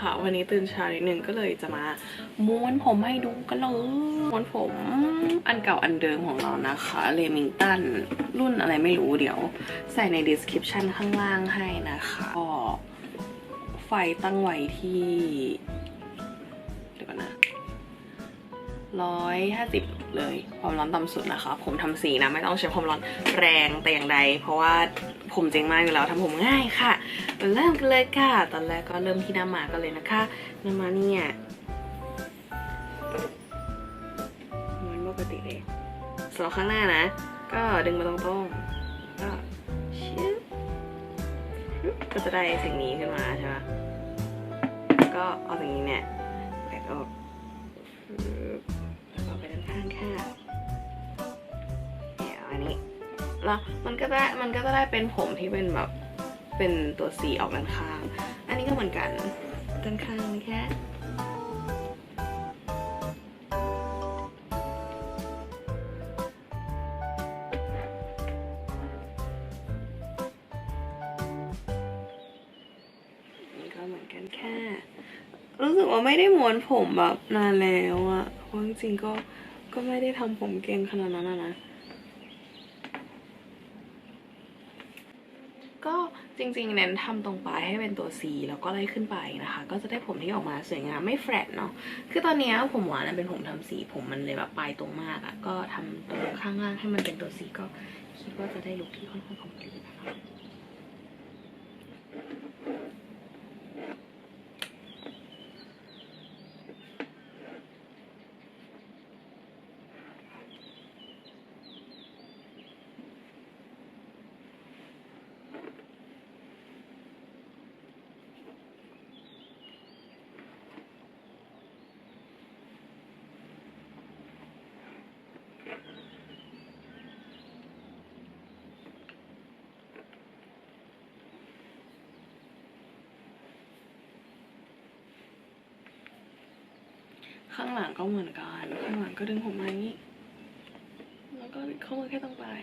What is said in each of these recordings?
ค่ะ วันนี้ตื่นเช้านิดนึงก็เลยจะมาม้วนผมให้ดูกันเลยม้วนผมอันเก่าอันเดิมของเรานะคะเลมิงตันรุ่นอะไรไม่รู้เดี๋ยวใส่ใน description ข้างล่างให้นะคะก็ไฟตั้งไว้ที่เดี๋ยวก่อนนะร้อยห้าสิบเลยความร้อนต่ำสุดนะคะ ผมทำสีนะ ไม่ต้องใช้ความร้อนแรงแต่อย่างใด เพราะว่าผมเจ๋งมากอยู่แล้วทำผมง่ายค่ะ เริ่มกันเลยค่ะ ตอนแรกก็เริ่มที่หน้ามากันเลยนะคะหน้ามาเนี่ยเหมือนปกติเลยสำหรับข้างหน้านะ ก็ดึงมาตรงๆก็ชิบก็จะได้สิ่งนี้ขึ้นมาใช่ไหมก็เอาสิ่งนี้เนี่ยแบกออกต่อไปด้านข้างค่ะเนี่ยอันนี้แล้วมันก็ได้มันก็จะได้เป็นผมที่เป็นแบบ เป็นตัวสีออกด้านข้าง อันนี้ก็เหมือนกันด้านข้างแค่ก็เหมือนกันแค่รู้สึกว่าไม่ได้ม้วนผมแบบนานแล้วอะเพราะจริงๆก็ก็ไม่ได้ทำผมเก่งขนาดนั้นนะ ก็ จริงๆ เน้นทำตรงปลายให้เป็นตัว C แล้วก็ไล่ขึ้นไปนะคะ ก็จะได้ผมที่ออกมาสวยงามไม่แฟลตเนาะคือตอนนี้ผมหวานเป็นผมทำสี ผมมันเลยแบบปลายตรงมากอะก็ทำตรงข้างล่างให้มันเป็นตัว C ก็คิดว่าจะได้ลุคที่ค่อนข้างคอมพลีทนะคะ ข้างหลังก็เหมือนกัน ข้างหลังก็ดึงผมมาอย่างนี้ แล้วก็เข้ามาแค่ตรงปลาย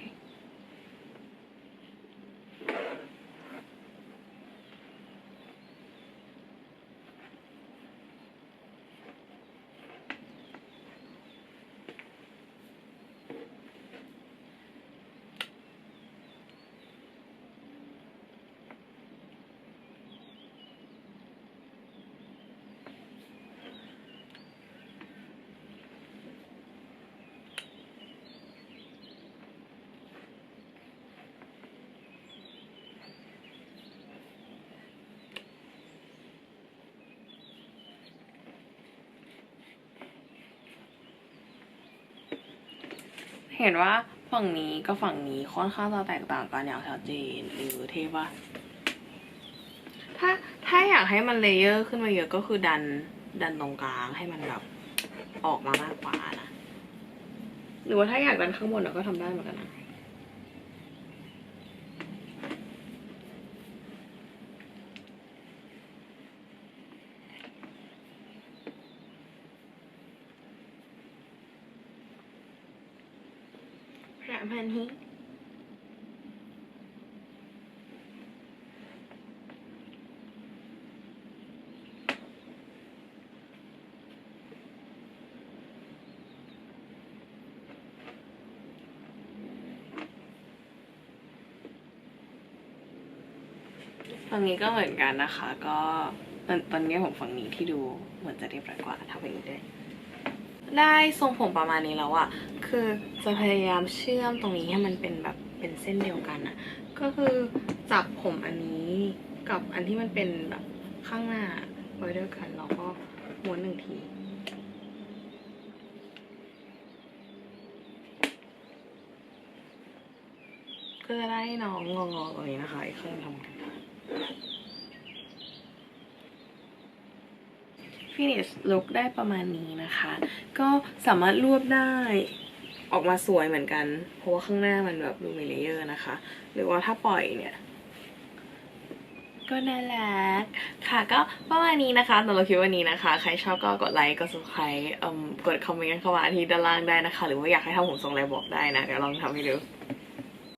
เห็นว่าฝั่งนี้กับฝั่งนี้ค่อนข้างจะแตกต่างกันอย่างชัดเจนหรือเทปะถ้าถ้าอยากให้มันเลเยอร์ขึ้นมาเยอะก็คือดันดันตรงกลางให้มันแบบออกมามากกว่านะ หรือว่าถ้าอยากดันข้างบนเราก็ทำได้เหมือนกันนะ ประมาณนี้ฝั่งนี้ก็เหมือนกันนะคะ ก็ตอนนนี้ผมฝั่งนี้ที่ดูเหมือนจะเรียบร้อยกว่าทำไปอีกได้ ได้ทรงผมประมาณนี้แล้วอะคือจะพยายามเชื่อมตรงนี้ให้มันเป็นแบบเป็นเส้นเดียวกันอะก็คือจับผมอันนี้กับอันที่มันเป็นแบบข้างหน้าไว้ด้วยกันแล้วก็ม้วนหนึ่งทีก็จะได้น้องงอๆตรงนี้นะคะอีกเครื่องทำกัน ฟินิชลุกได้ประมาณนี้นะคะ ก็สามารถรวบได้ออกมาสวยเหมือนกัน เพราะว่าข้างหน้ามันแบบดูมีเลเยอร์นะคะ หรือว่าถ้าปล่อยเนี่ย ก็น่ารักค่ะก็ประมาณนี้นะคะสำหรับคลิปวันนี้นะคะ ใครชอบก็กดไลค์กด subscribe กดคอมเมนต์เข้ามาที่ด้านล่างได้นะคะ หรือว่าอยากให้ทำผมทรงอะไรบอกได้นะเดี๋ยวลองทำให้ดู